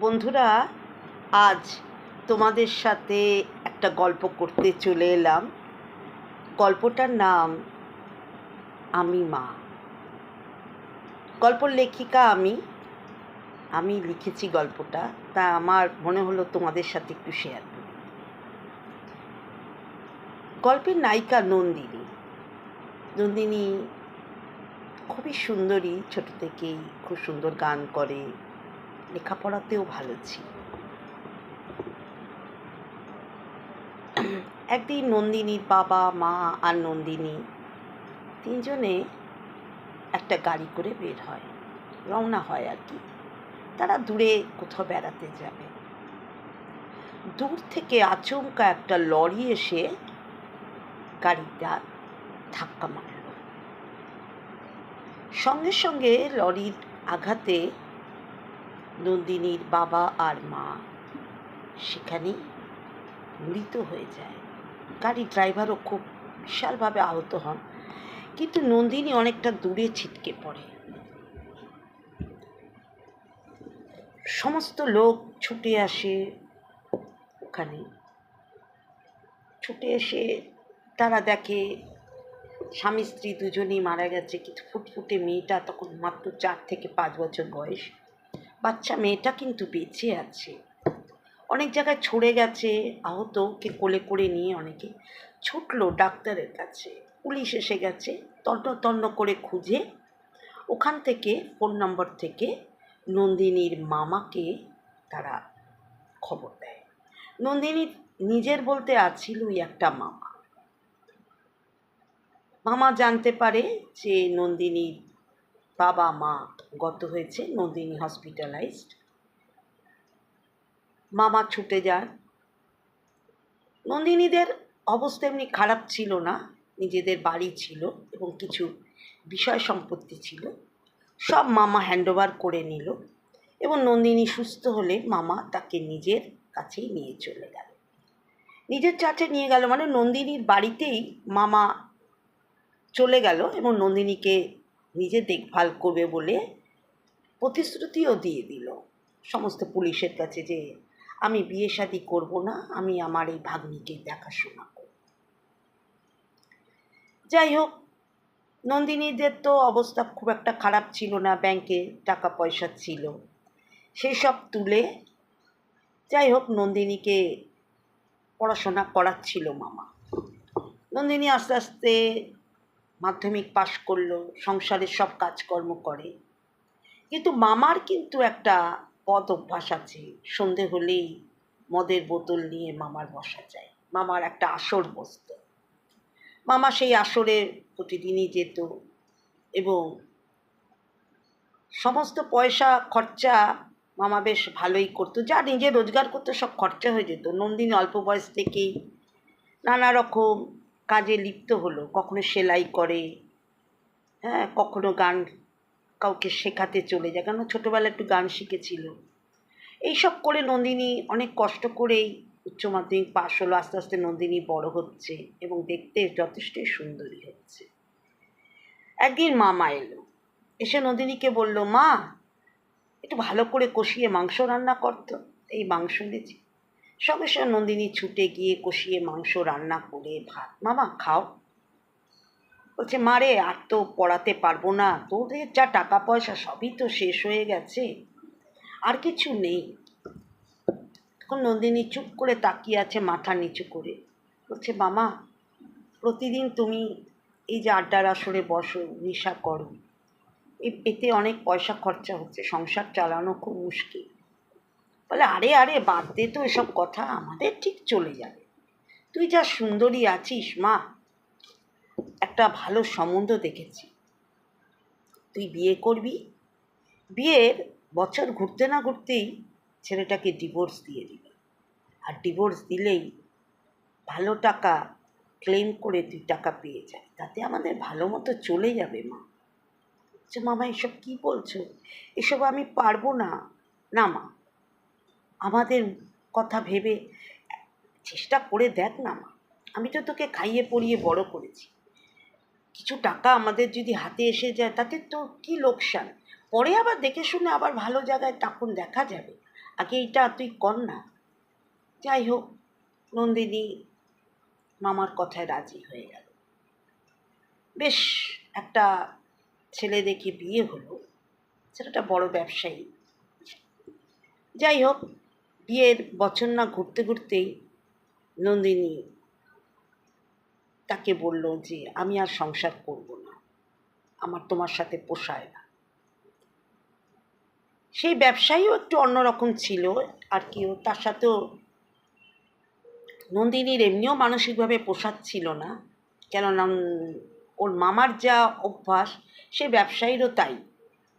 বন্ধুরা, আজ তোমাদের সাথে একটা গল্প করতে চলে এলাম। গল্পটার নাম, আমি মা। গল্পর লেখিকা আমি। আমি লিখেছি গল্পটা, তা আমার মনে হলো তোমাদের সাথে একটু শেয়ার করি। গল্পের নায়িকা নন্দিনী। নন্দিনী খুবই সুন্দরী, ছোট থেকেই খুব সুন্দর গান করে। লেখাপড়াতেও ভালো ছিল। একদিন নন্দিনীর বাবা, মা আর নন্দিনী তিনজনে একটা গাড়ি করে বের হয়। রওনা হয় আর কি। তারা দূরে কোথাও বেড়াতে যাবে। দূর থেকে আচমকা একটা লরি এসে গাড়িটা ধাক্কা মারল। সঙ্গে সঙ্গে লরির আঘাতে নন্দিনীর বাবা আর মা। সেখানেই মৃত হয়ে যায়। গাড়ির ড্রাইভারও খুব বিশালভাবে আহত হন। কিন্তু নন্দিনী অনেকটা দূরে ছিটকে পড়ে। সমস্ত লোক ছুটে আসে ওখানে। ছুটে এসে তারা দেখে স্বামী স্ত্রী দুজনেই মারা গেছে। কিন্তু ফুটফুটে মেয়েটা তখন মাত্র চার থেকে পাঁচ বছর বয়স। বাচ্চা মেয়েটা কিন্তু বেঁচে আছে। অনেক জায়গায় ছড়ে গেছে, আহতকে কোলে করে নিয়ে অনেকে ছুটলো ডাক্তারের কাছে। পুলিশ এসে গেছে, তন্ন তন্ন করে খুঁজে। ওখান থেকে ফোন নম্বর থেকে নন্দিনীর মামাকে তারা খবর দেয়। নন্দিনীর নিজের বলতে আছিলই একটা মামা। মামা জানতে পারে যে নন্দিনীর বাবা, মা গত হয়েছে, নন্দিনী হসপিটালাইজড মামা ছুটে যান। নন্দিনীদের অবস্থা এমনি খারাপ ছিল না, নিজেদের বাড়ি ছিল এবং কিছু বিষয় সম্পত্তি ছিল। সব মামা হ্যান্ডওভার করে নিল এবং নন্দিনী সুস্থ হলে মামা তাকে নিজের কাছেই নিয়ে চলে গেল। নিজের চাচে নিয়ে গেল মানে নন্দিনীর বাড়িতেই মামা চলে গেল এবং নন্দিনীকে নিজে দেখভাল করবে বলে প্রতিশ্রুতিও দিয়ে দিল। সমস্ত পুলিশের কাছে যে, আমি বিয়ে শাদি করব না, আমি আমার এই ভাগ্নিকে দেখাশোনা করব। যাই হোক, নন্দিনীদের তো অবস্থা খুব একটা খারাপ ছিল না, ব্যাংকে টাকা পয়সা ছিল। সেই সব তুলে যাই হোক, নন্দিনীকে পড়াশোনা করাচ্ছিল মামা। নন্দিনী আস্তে আস্তে মাধ্যমিক পাশ করল, সংসারের সব কাজকর্ম করে। কিন্তু মামার কিন্তু একটা পদ অভ্যাস আছে, সন্ধে হলেই মদের বোতল নিয়ে মামার বসা যায়। মামার একটা আসর বসত। মামা সেই আসরে প্রতিদিনই যেত এবং সমস্ত পয়সা, খরচা মামা বেশ ভালোই করতো। যা নিজে রোজগার করতো সব খরচা হয়ে যেত। নন্দিনী অল্প বয়স থেকেই নানা রকম কাজে লিপ্ত হলো, কখনো সেলাই করে হ্যাঁ কখনো গান কাউকে শেখাতে চলে যায় কেন ছোটোবেলায় একটু গান শিখেছিল। এইসব করে নন্দিনী অনেক কষ্ট করেই উচ্চ মাধ্যমিক পাশ হলো, আস্তে আস্তে নন্দিনী বড় হচ্ছে এবং দেখতে যথেষ্টই সুন্দরী হচ্ছে। একদিন মামা এলো, এসে নন্দিনীকে বলল, মা, একটু ভালো করে কষিয়ে মাংস রান্না করতো এই মাংস এনেছি। সঙ্গে সঙ্গে নন্দিনী ছুটে গিয়ে কষিয়ে মাংস রান্না করে ভাত, মামা, খাও। বলছে মারে আর তো পড়াতে পারব না। তোদের যা টাকা পয়সা সবই তো শেষ হয়ে গেছে। আর কিছু নেই। তখন নন্দিনী চুপ করে তাকিয়ে আছে মাথা নিচু করে। বলছে, মামা, প্রতিদিন তুমি এই যে আড্ডার আসরে বসো, নেশা করো। এতে অনেক পয়সা খরচা হচ্ছে, সংসার চালানো খুব মুশকিল। বলে, আরে আরে, বাদ দে তো এসব কথা, আমাদের ঠিক চলে যাবে। তুই যা সুন্দরী আছিস, মা। একটা ভালো সম্বন্ধ দেখেছি। তুই বিয়ে করবি? বিয়ের বছর ঘুরতে না ঘুরতেই ছেলেটাকে ডিভোর্স দিয়ে দিবি। আর ডিভোর্স দিলেই ভালো টাকা ক্লেম করে তুই টাকা পেয়ে যায় তাতে আমাদের ভালো মতো চলে যাবে, মা। আচ্ছা মামা, এসব কী বলছো? এসব আমি পারব না। না, মা আমাদের কথা ভেবে চেষ্টা করে দেখ না মা। আমি তো তোকে খাইয়ে পরিয়ে বড় করেছি। কিছু টাকা আমাদের যদি হাতে এসে যায়, তাতে তো কি লোকসান? পরে আবার দেখে শুনে আবার ভালো জায়গায় তখন দেখা যাবে। আগে এইটা তুই কর না। যাই হোক, নন্দিনী মামার কথায় রাজি হয়ে গেল। বেশ, একটা ছেলে দেখে বিয়ে হলো। ছেলেটা বড় ব্যবসায়ী। যাই হোক বিয়ের বছর না ঘুরতে ঘুরতেই নন্দিনী তাকে বলল যে, আমি আর সংসার করব না। আমার তোমার সাথে পোষায় না। সেই ব্যবসায়ীও একটু অন্যরকম ছিল, আর কি ও তার সাথেও নন্দিনীর এমনিও মানসিকভাবে পোষাচ্ছিল না, কেননা ওর মামার যা অভ্যাস, সে ব্যবসায়ীরও তাই।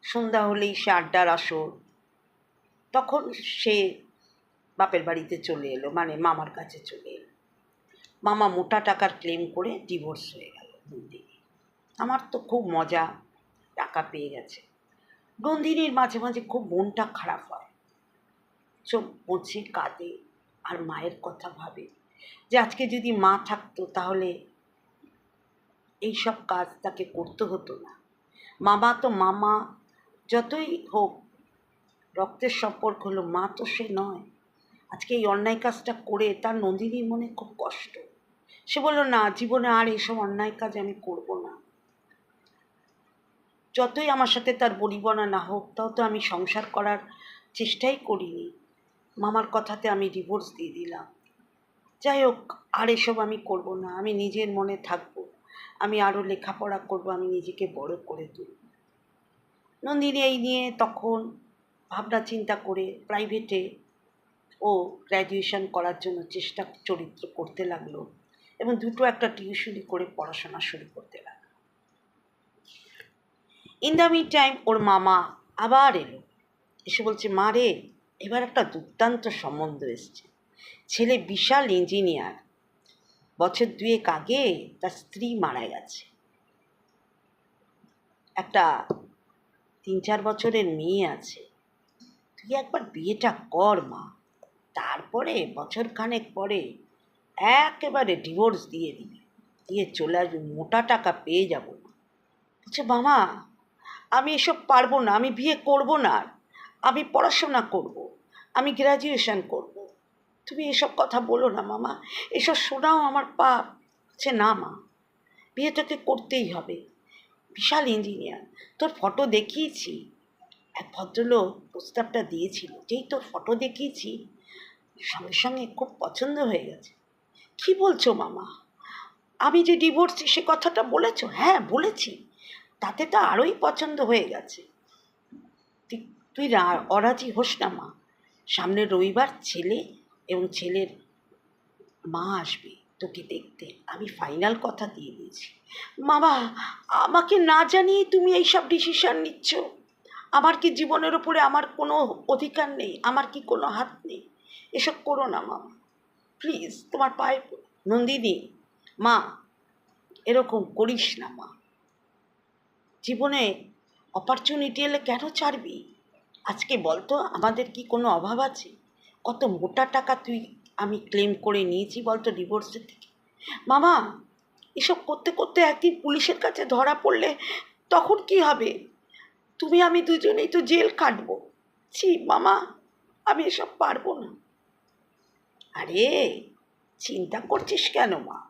সন্ধ্যা হলেই সে আড্ডার আসর, তখন সে বাপের বাড়িতে চলে এলো মানে মামার কাছে চলে এলো। মামা মোটা টাকার ক্লেম করে ডিভোর্স হয়ে গেল নন্দিনী। আমার তো খুব মজা, টাকা পেয়ে গেছে। নন্দিনীর মাঝে মাঝে খুব মনটা খারাপ হয়। চোখ মুছে কাঁদে আর মায়ের কথা ভাবে যে আজকে যদি মা থাকতো তাহলে এই সব কাজ তাকে করতে হতো না। মামা তো মামা, যতই হোক, রক্তের সম্পর্ক হলো মা তো সে নয়। আজকে এই অন্যায় কাজটা করে তার নন্দিনীর মনে খুব কষ্ট। সে বলল, না, জীবনে আর এইসব অন্যায় কাজ আমি করব না। যতই আমার সাথে তার বলিবনা না হোক, তাও তো আমি সংসার করার চেষ্টাই করিনি। মামার কথাতে আমি ডিভোর্স দিয়ে দিলাম। যাই হোক, আর এসব আমি করব না। আমি নিজের মনে থাকব। আমি আরও লেখাপড়া করব, আমি নিজেকে বড় করে তুলব। নন্দিনী এই নিয়ে তখন ভাবনা চিন্তা করে প্রাইভেটে ও গ্র্যাজুয়েশন করার জন্য চেষ্টা চরিত্র করতে লাগল এবং দুটো একটা টিউশনি করে পড়াশোনা শুরু করতে লাগল। ইন দ্য মিড টাইম ওর মামা আবার এলো। এসে বলছে, মা রে, এবার একটা দুর্দান্ত সম্বন্ধ এসছে। ছেলে বিশাল ইঞ্জিনিয়ার বছর দুয়েক আগে তার স্ত্রী মারা গেছে। একটা তিন চার বছরের মেয়ে আছে। তুই একবার বিয়েটা কর, মা। তারপরে বছর খানেক পরে একেবারে ডিভোর্স দিয়ে দিবি দিয়ে চলে আসবি, মোটা টাকা পেয়ে যাব বলছে মামা আমি এসব পারব না, আমি বিয়ে করব না। আমি পড়াশোনা করব। আমি গ্র্যাজুয়েশন করব। তুমি এসব কথা বলো না, মামা এসব শোনাও আমার পাপ সে না, মা বিয়ে তোকে করতেই হবে বিশাল ইঞ্জিনিয়ার তোর ফটো দেখিয়েছি এক ভদ্রলোক প্রস্তাবটা দিয়েছিল, যেই তোর ফটো দেখিয়েছি সঙ্গে সঙ্গে খুব পছন্দ হয়ে গেছে। কি বলছো মামা? আমি যে ডিভোর্সি সে কথাটা বলেছ? হ্যাঁ বলেছি। তাতে তো আরোই পছন্দ হয়ে গেছে। তুই অরাজি হোস না মা। সামনের রবিবার ছেলে এবং ছেলের মা আসবে তোকে দেখতে। আমি ফাইনাল কথা দিয়ে দিয়েছি। মামা, আমাকে না জানিয়ে তুমি এইসব ডিসিশন নিচ্ছ? আমার কি জীবনের ওপরে আমার কোনো অধিকার নেই? আমার কি কোনো হাত নেই? এসব করো না মামা প্লিজ তোমার পায়ে। নন্দিনী, মা, এরকম করিস না, মা। জীবনে অপরচুনিটি এলে কেন ছাড়বি? আজকে বলতো, আমাদের কি কোনো অভাব আছে? কত মোটা টাকা তুই, আমি ক্লেম করে নিয়েছি বলতো ডিভোর্সের থেকে। মামা, এসব করতে করতে একদিন পুলিশের কাছে ধরা পড়লে তখন কি হবে? তুমি, আমি দুজনেই তো জেল কাটবো। ছি, মামা, আমি এসব পারব না। আরে, চিন্তা করছিস কেন মা?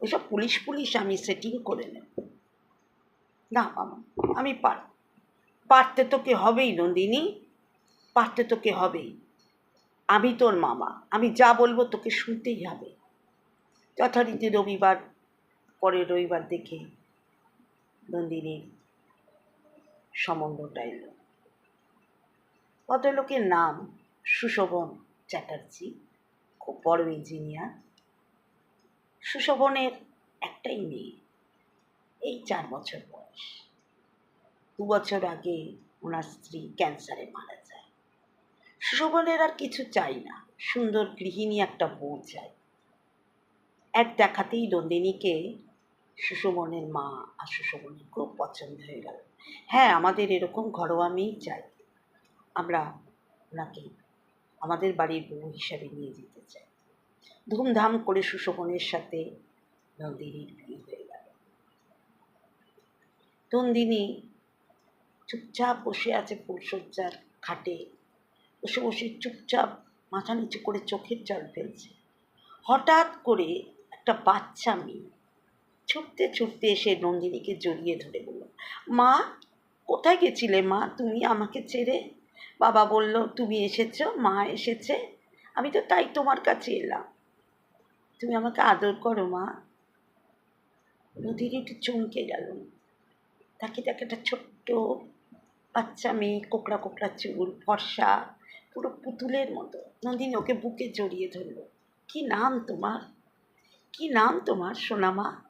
ওসব পুলিশ পুলিশ আমি সেটিং করে নেব। না মামা আমি পার, পারতে তোকে হবেই নন্দিনী, পারতে তোকে হবেই। আমি তোর মামা, আমি যা বলব তোকে শুনতেই হবে। যথারীতি রবিবার পরে রবিবার দেখে নন্দিনীর সম্বন্ধটা এলো। ভদ্রলোকের নাম সুশোভন চ্যাটার্জি। খুব বড় ইঞ্জিনিয়ার সুশোভনের একটাই মেয়ে। এই চার বছর বয়স। দু বছর আগে ওনার স্ত্রী ক্যান্সারে মারা যায়। সুশোভনের আর কিছু চাই না। সুন্দর গৃহিণী একটা বউ চাই। এক দেখাতেই নন্দিনীকে সুশোভনের মা আর সুশোভনের খুব পছন্দ হয়ে গেল। হ্যাঁ আমাদের এরকম ঘরোয়া মেয়েই চাই। আমরা ওনাকে আমাদের বাড়ির বউ হিসাবে নিয়ে যেতে ধুমধাম করে সুশোভনের সাথে নন্দিনীর বিয়ে হয়ে গেল। নন্দিনী চুপচাপ বসে আছে ফুলশয্যার খাটে। বসে বসে চুপচাপ মাথা নিচু করে চোখের জল ফেলছে। হঠাৎ করে একটা বাচ্চা মেয়ে ছুটতে ছুটতে এসে নন্দিনীকে জড়িয়ে ধরে বলল, মা, কোথায় গেছিলে মা? তুমি আমাকে ছেড়ে? বাবা বলল, তুমি এসেছ, মা এসেছে। আমি তো তাই তোমার কাছে এলাম। তুমি আমাকে আদর করো, মা। নদীর একটু চমকে গেল। তাকে তাকে একটা ছোট্ট বাচ্চা মেয়ে, কোকড়া কোকড়া চুল, ফর্সা, পুরো পুতুলের মতো। নন্দিনী ওকে বুকে জড়িয়ে ধরলো। কি নাম তোমার? কি নাম তোমার, সোনামা?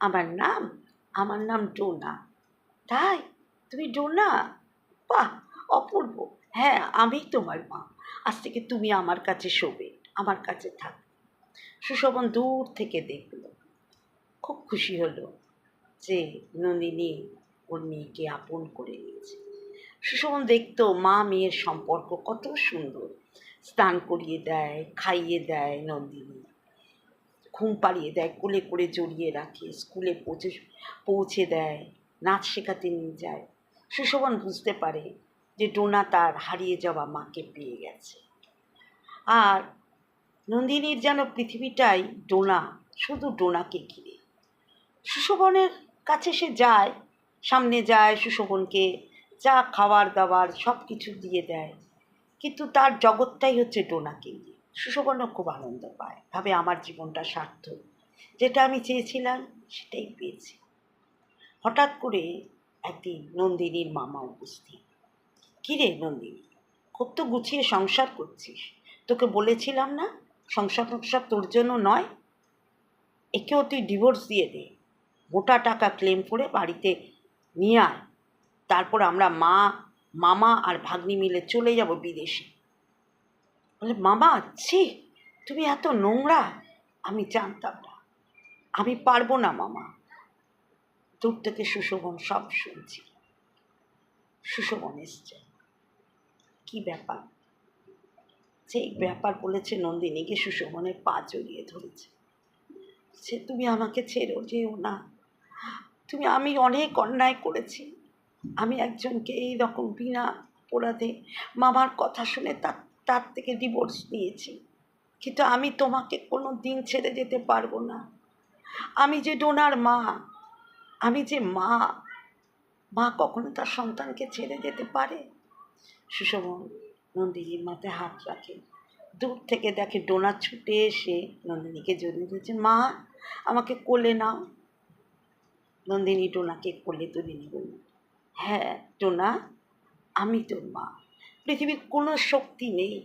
আমার নাম? আমার নাম ডোনা। তাই? তুমি ডোনা? বাহ, অপূর্ব। হ্যাঁ আমি তোমার মা। আজ থেকে তুমি আমার কাছে শোবে, আমার কাছে থাক। সুশোভন দূর থেকে দেখল। খুব খুশি হলো যে নন্দিনী ওর মেয়েকে আপন করে নিয়েছে। সুশোভন দেখতো মা মেয়ের সম্পর্ক কত সুন্দর। স্নান করিয়ে দেয়, খাইয়ে দেয় নন্দিনী। ঘুম পাড়িয়ে দেয়, কোলে করে জড়িয়ে রাখে, স্কুলে পৌঁছে পৌঁছে দেয়, নাচ শেখাতে নিয়ে যায়। সুশোভন বুঝতে পারে যে ডোনা তার হারিয়ে যাওয়া মাকে পেয়ে গেছে। আর নন্দিনীর যেন পৃথিবীটাই ডোনা, শুধু ডোনাকে ঘিরে। সুশোভনের কাছে সে যায়, সামনে যায় সুশোভনকে যা খাবার দাবার সব কিছু দিয়ে দেয়। কিন্তু তার জগৎটাই হচ্ছে ডোনাকে নিয়ে সুশোভনও খুব আনন্দ পায়, ভাবে আমার জীবনটা সার্থক। যেটা আমি চেয়েছিলাম, সেটাই পেয়েছি। হঠাৎ করে একদিন নন্দিনীর মামা উপস্থিত। কিরে নন্দিনী, খুব তো গুছিয়ে সংসার করছিস। তোকে বলেছিলাম না সংসার সংসার তোর জন্য নয়। একেও তুই ডিভোর্স দিয়ে দে। গোটা টাকা ক্লেম করে বাড়িতে নিয়ে আয়। তারপর আমরা মা, মামা আর ভাগ্নি মিলে চলে যাব বিদেশে। বলে, মামা, ছি, তুমি এত নোংরা। আমি জানতাম না। আমি পারব না, মামা। দূর থেকে সুশোভন সব শুনছি সুশোভন এসছে। কি ব্যাপার? যে ব্যাপার বলেছে নন্দিনীকে সুশোভনের পা জড়িয়ে ধরেছে। সে তুমি আমাকে ছেড়ো যেও না। তুমি আমি অনেক অন্যায় করেছি। আমি একজনকে এই রকম বিনা অপরাধে মামার কথা শুনে তার তার থেকে ডিভোর্স নিয়েছি। কিন্তু আমি তোমাকে কোনো দিন ছেড়ে যেতে পারব না। আমি যে ডোনার মা আমি যে মা মা কখনো তার সন্তানকে ছেড়ে যেতে পারে? সুশোভন নন্দিনীর মাথায় হাত রাখে। দূর থেকে দেখে ডোনা ছুটে এসে নন্দিনীকে জড়িয়ে ধরেছে, মা, আমাকে কোলে নাও। নন্দিনী ডোনাকে কোলে তুলে বলল হ্যাঁ টোনা আমি তোর মা। পৃথিবীর কোনো শক্তি নেই।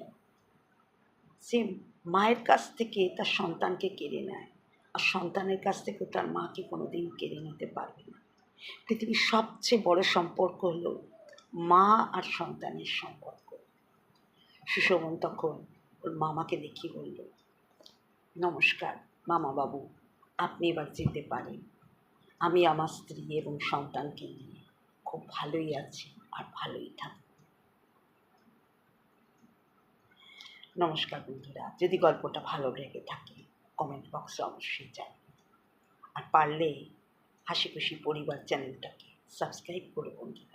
সে মায়ের কাছ থেকে তার সন্তানকে কেড়ে নেয় আর সন্তানের কাছ থেকে তার মাকে কোনো দিন কেড়ে নিতে পারবে না। পৃথিবীর সবচেয়ে বড় সম্পর্ক হলো মা আর সন্তানের সম্পর্ক। সুশোভন তখন ওর মামাকে দেখিয়ে বলল, নমস্কার মামা বাবু আপনি এবার যেতে পারেন। আমি আমার স্ত্রী এবং সন্তানকে নিয়ে খুব ভালোই আছি আর ভালোই থাকব। নমস্কার বন্ধুরা, যদি গল্পটা ভালো লেগে থাকে কমেন্ট বক্সে অবশ্যই জানাবেন। আর পারলে হাসি খুশি পরিবার চ্যানেলটাকে সাবস্ক্রাইব করে বন্ধু